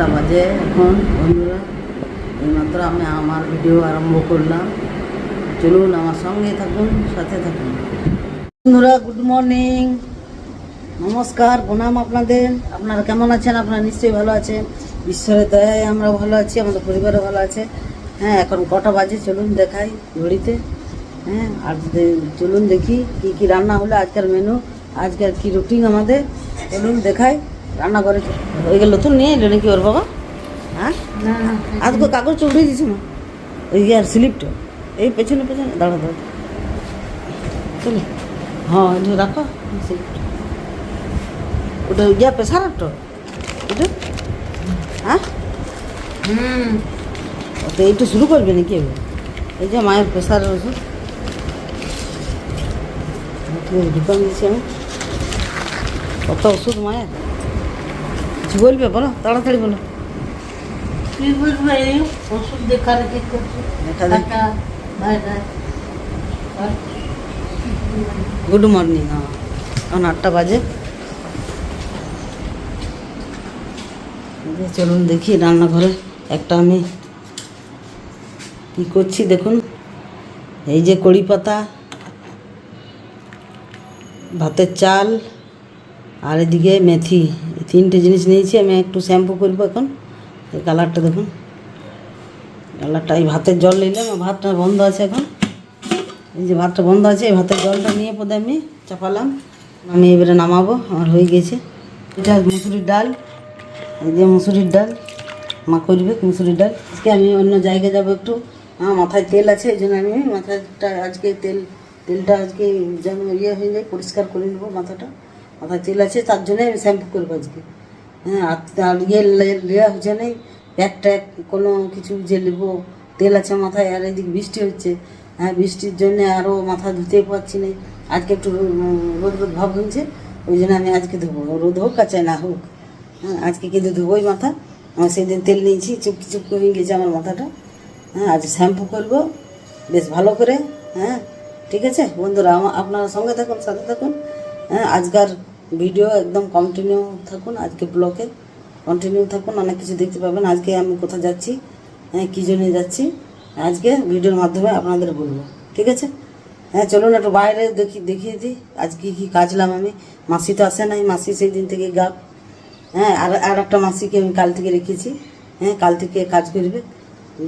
আটটা বাজে এখন, বন্ধুরা। এইমাত্র আমি আমার ভিডিও আরম্ভ করলাম। চলুন আমার সঙ্গে থাকুন, সাথে থাকুন। বন্ধুরা গুড মর্নিং নমস্কার, প্রণাম আপনাদের। আপনারা কেমন আছেন? আপনারা নিশ্চয়ই ভালো আছেন। ঈশ্বরের দয়ায় আমরা ভালো আছি, আমাদের পরিবারও ভালো আছে। হ্যাঁ এখন কটা বাজে? চলুন দেখাই ঘড়িতে। হ্যাঁ আর চলুন দেখি কি কি রান্না হলো, আজকের মেনু আজকের কি রুটিন আমাদের। চলুন দেখাই। রান্না করে। ওই গেল তো নিয়ে এলো নাকি ওর বাবা? হ্যাঁ? আজকে কাগজ উঠে দিয়েছে না ওই আর স্লিপটা। এই পেছনে পেছনে দাঁড়া দাঁড়া। চলো। হ্যাঁ এটা রাখো। স্লিপটা। ওটা ইয়া প্রেসারটা ওটা হ্যাঁ? হুম। তো এইটা শুরু করবে নাকি এবার? এই যে মায়ের প্রেসারের ওষুধ দোকান দিয়েছি আমি। কত ওষুধ মায়ের? কিছু বলবে বলো তাড়াতাড়ি বলো। ওষুধ দেখা রেখে গুড মর্নিং হ্যাঁ। এখন আটটা বাজে। চলুন দেখি রান্নাঘরে একটা আমি কি করছি দেখুন। এই যে কড়ি পাতা ভাতের চাল আর এদিকে মেথি তিনটে জিনিস নিয়েছি, আমি একটু শ্যাম্পু করব এখন। এই কালারটা দেখুন। কালারটা, এই ভাতের জল নিলাম ভাতটা বন্ধ আছে এখন। এই যে ভাতটা বন্ধ আছে, এই ভাতের জলটা নিয়ে পদে আমি চাপালাম। আমি এবারে নামাবো, আমার হয়ে গেছে। এটা মুসুরির ডাল। এই যে মুসুরির ডাল। মা করবে মুসুরির ডাল। আজকে আমি অন্য জায়গায় যাব একটু। আমার মাথায় তেল আছে, এই জন্য আমি মাথাটা আজকে তেল, তেলটা আজকে যেন ইয়ে হয়ে যায়, পরিষ্কার করে নেব মাথাটা। মাথায় তেল আছে, তার জন্য আমি শ্যাম্পু করব আজকে। হ্যাঁ আর ইয়ে লেয়া হচ্ছে নেই। প্যাক ট্যাক কোনো কিছু যে নেব তেল আছে মাথায়, আর এদিকে বৃষ্টি হচ্ছে। হ্যাঁ বৃষ্টির জন্যে আরও মাথা ধুতেই পারছি না আজকে একটু রোদ রোদ ভাব হচ্ছে ওই জন্য আমি আজকে ধোবো। রোদ হোক আর চাই না হোক। হ্যাঁ আজকে কিন্তু ধোবোই মাথা। আমার সেদিন তেল নিয়েছি, চুপকি চুপকি হয়ে গেছে আমার মাথাটা। হ্যাঁ আজ শ্যাম্পু করব। বেশ ভালো করে। হ্যাঁ ঠিক আছে? বন্ধুরা, আমা- আপনারা সঙ্গে থাকুন, সাথে থাকুন। হ্যাঁ আজকার ভিডিও একদম কন্টিনিউ থাকুন, আজকে ব্লকে কন্টিনিউ থাকুন, অনেক কিছু দেখতে পাবেন। আজকে আমি কোথায় যাচ্ছি হ্যাঁ কী জন্য যাচ্ছি, আজকে ভিডিওর মাধ্যমে আপনাদের বলব, ঠিক আছে? হ্যাঁ চলুন একটু বাইরে দেখি, দেখিয়ে দিই, আজ কী কাজলাম আমি। মাসি তো আসে নাই, মাসি সেই দিন থেকে গাপ হ্যাঁ আর আর একটা মাসিকে আমি কাল থেকে রেখেছি হ্যাঁ কাল থেকে কাজ করবে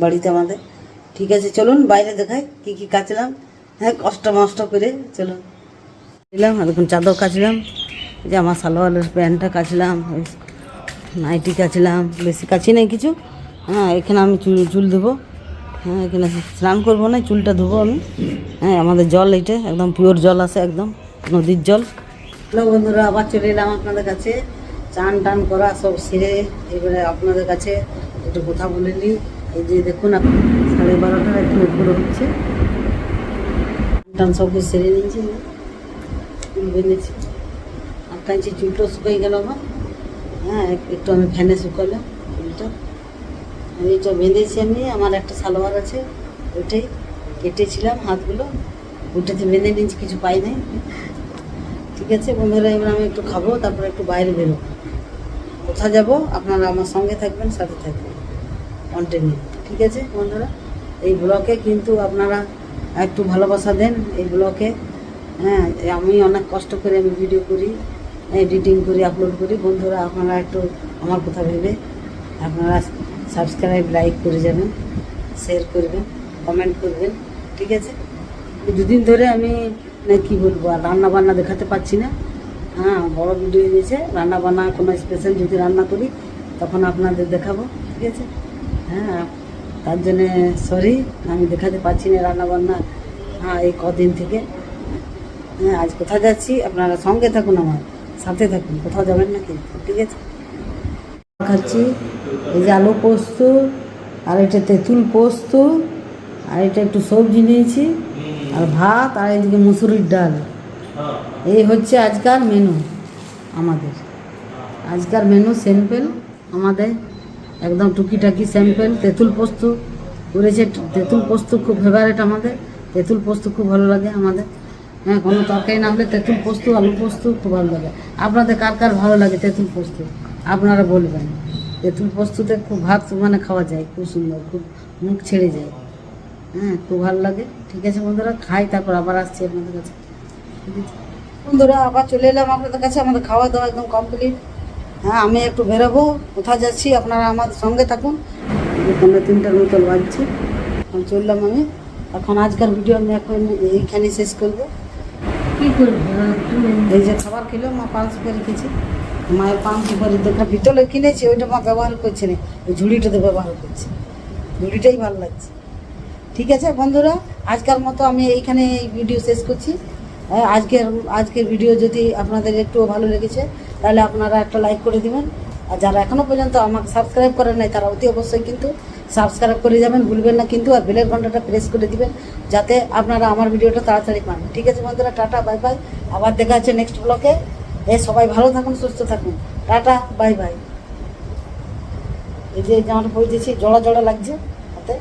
বাড়িতে আমাদের, ঠিক আছে? চলুন বাইরে দেখাই, কী কী কাচলাম হ্যাঁ কষ্ট মষ্ট করে চলুন। দিলাম আর এখন চাদর কাচলাম। জামা সালোয়ারের প্যান্টটা কাচলাম নাইটি কাচলাম, বেশি কাচি নাই কিছু। হ্যাঁ এখানে আমি চুল চুল ধোবো। হ্যাঁ এখানে স্নান করব না, চুলটা ধোবো আমি। হ্যাঁ আমাদের জল এইটা, একদম পিওর জল আছে, একদম নদীর জল। হ্যালো বন্ধুরা, আবার চলে এলাম আপনাদের কাছে। চান টান করা, সব সেরে এবারে আপনাদের কাছে একটু কথা বলে নিই। এই যে দেখুন আপনি সাড়ে বারোটার একটু উপরে হচ্ছে। টান সব সেরে নিয়েছি আর কাঁচি চুলটা শুকাই গেল আমার। হ্যাঁ একটু আমি ফ্যানে শুকালাম চুলটা। আমি এটা বেঁধেছি আমি, আমার একটা সালোয়ার আছে, ওইটাই কেটেছিলাম হাতগুলো। ওইটাতে বেঁধে নিয়েছি, কিছু পাই নাই। ঠিক আছে, বন্ধুরা, এবার আমি একটু খাব, তারপরে একটু বাইরে বেরোবো। কোথায় যাব? আপনারা আমার সঙ্গে থাকবেন, সাথে থাকবেন। কন্টিনিউ ঠিক আছে, বন্ধুরা? এই ব্লকে কিন্তু আপনারা একটু ভালোবাসা দেন, এই ব্লকে হ্যাঁ আমি অনেক কষ্ট করে আমি ভিডিও করি। এডিটিং করি আপলোড করি, বন্ধুরা, আপনারা একটু আমার কথা ভেবে আপনারা সাবস্ক্রাইব লাইক করে যাবেন শেয়ার করবেন কমেন্ট করবেন, ঠিক আছে? দুদিন ধরে আমি, না, কী বলব, আর রান্না বান্না দেখাতে পাচ্ছি না। হ্যাঁ বড় ভিডিও দিয়েছে রান্না বান্না কোনো স্পেশাল যদি রান্না করি, তখন আপনাদের দেখাবো, ঠিক আছে? হ্যাঁ তার জন্যে সরি আমি দেখাতে পাচ্ছি না রান্না বান্না হ্যাঁ এই কদিন থেকে। হ্যাঁ আজ কোথায় যাচ্ছি? আপনারা সঙ্গে থাকুন আমার। সাথে থাকুন, কোথাও যাবেন না কিন্তু, ঠিক আছে? খাচ্ছি, এই যে আলু পোস্ত, আর এটা তেঁতুল পোস্ত, আর এটা একটু সবজি নিয়েছি, আর ভাত, আর এদিকে মুসুরির ডাল। এই হচ্ছে আজকাল মেনু আমাদের। আজকার মেনু স্যাম্পেল আমাদের, একদম টুকিটাকি স্যাম্পেল, তেঁতুল পোস্ত করেছে, তেঁতুল পোস্ত খুব ফেভারেট আমাদের, তেঁতুল পোস্ত খুব ভালো লাগে আমাদের। হ্যাঁ কোনো তরকারি না হলে তেঁতুল পোস্ত, আলু পোস্ত, খুব ভালো লাগে। আপনাদের কার কার ভালো লাগে তেঁতুল পোস্ত? আপনারা বলবেন। তেঁতুল পোস্ততে খুব ভাত মানে খাওয়া যায়, খুব সুন্দর, খুব মুখ ছেড়ে যায়। হ্যাঁ খুব ভালো লাগে। ঠিক আছে বন্ধুরা, খাই, তারপর আবার আসছি আপনাদের কাছে। বন্ধুরা, আবার চলে এলাম আপনাদের কাছে, আমাদের খাওয়া দাওয়া একদম কমপ্লিট হ্যাঁ আমি একটু বেরোবো, কোথায় যাচ্ছি, আপনারা আমাদের সঙ্গে থাকুন। এখানে তিনটার মতো বাজছে। চললাম আমি। এখন আজকের ভিডিও আমি এখন এইখানে শেষ করব। এই যে খাবার খেলো মা পান সুপারি খেয়েছি। মায়ের পান সুপারি দেখা ভিতরে কিনেছি ওইটা মা ব্যবহার করছে না। ওই ঝুড়িটাতে ব্যবহার করছে। ঝুড়িটাই ভালো লাগছে। ঠিক আছে বন্ধুরা আজকের মতো আমি এইখানে এই ভিডিও শেষ করছি। হ্যাঁ, আজকের আজকের ভিডিও যদি আপনাদের একটুও ভালো লেগেছে তাহলে আপনারা একটা লাইক করে দিবেন। আর যারা এখনও পর্যন্ত আমাকে সাবস্ক্রাইব করে নাই, তারা অতি অবশ্যই কিন্তু সাবস্ক্রাইব করে যাবেন। ভুলবেন না কিন্তু, আর বেলের ঘন্টাটা প্রেস করে দিবেন, যাতে আপনারা আমার ভিডিওটা তাড়াতাড়ি পান। ঠিক আছে বন্ধুরা, টাটা বাই বাই আবার দেখা হচ্ছে নেক্সট ব্লকে এ। সবাই ভালো থাকুন, সুস্থ থাকুন। টাটা বাই বাই এই যে জামাটা পরে দিয়েছি জড়া জড়া লাগছে হাতে।